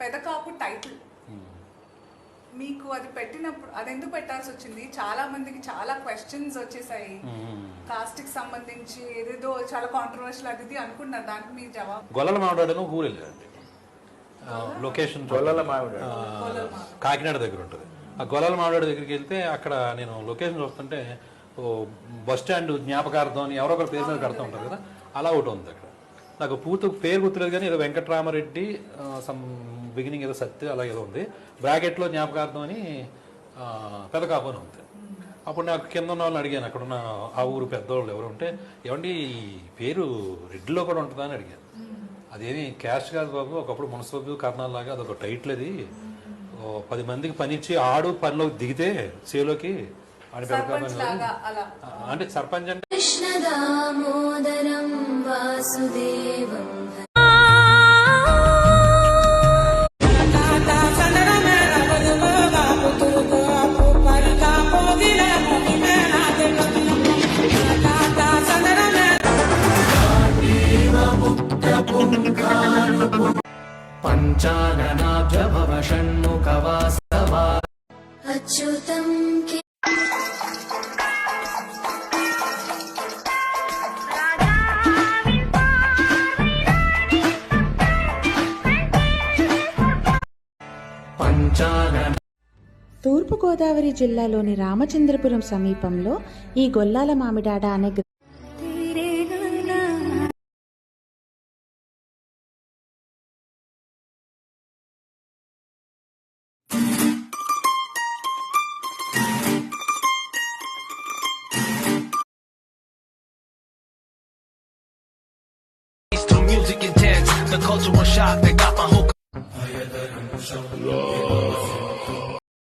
Pedakapu title. మీకు అది పెట్టినప్పుడు అది ఎందుకు పెట్టాల్సి వచ్చింది? చాలా మందికి చాలా క్వశ్చన్స్ వచ్చేసాయి. కాస్ట్కి సంబంధించి ఏదేదో చాలా కాంట్రవర్షియల్ అది ఇది అనుకున్నారు. దానికి మీ జవాబు? గొల్లల మామిడాడను ఊరు వెళ్ళారండి. ఆ, లొకేషన్ గొల్లల మామిడి కాకినాడ దగ్గర ఉంటుంది. ఆ గొల్లల మామిడాడు దగ్గరికి వెళ్తే అక్కడ నేను లొకేషన్ చూస్తుంటే ఓ బస్ స్టాండ్ జ్ఞాపకార్థం అని ఎవరో ఒకరు పేరు కడుతూ ఉంటారు కదా అలా ఒకటి ఉంది అక్కడ. నాకు పూర్తి పేరు గుర్తులేదు కానీ ఏదో వెంకట్రామరెడ్డి సమ్ బిగినింగ్ ఏదో సత్తు అలాగే ఏదో ఉంది. బ్రాకెట్లో జ్ఞాపకార్థం అని పెద్ద కాపని ఉంది. అప్పుడు నాకు కింద ఉన్న వాళ్ళని అడిగాను. అక్కడ ఉన్న ఆ ఊరు పెద్దవాళ్ళు ఎవరు ఉంటే ఏమండి ఈ పేరు రెడ్లో కూడా ఉంటుందా? అని అడిగాను. అదేమి క్యాష్ కాదు బాబు. ఒకప్పుడు మున్సిపల్ కర్ణాలాగా అదొక టైటిల్ అది. పది మందికి పనిచ్చి ఆడు పనిలోకి దిగితే చేలోకి అని అంటే సర్పంచ్ అంటే కృష్ణ దామోదరం వాసుదేవం पञ्चाननाभ्यभव षण्मुखवासवा अच्युतं के पञ्चानन తూర్పుగోదావరి జిల్లాలోని రామచంద్రపురం సమీపంలో ఈ గొల్లాల మామిడాడ అనే music intense. The cultural shock that got my whole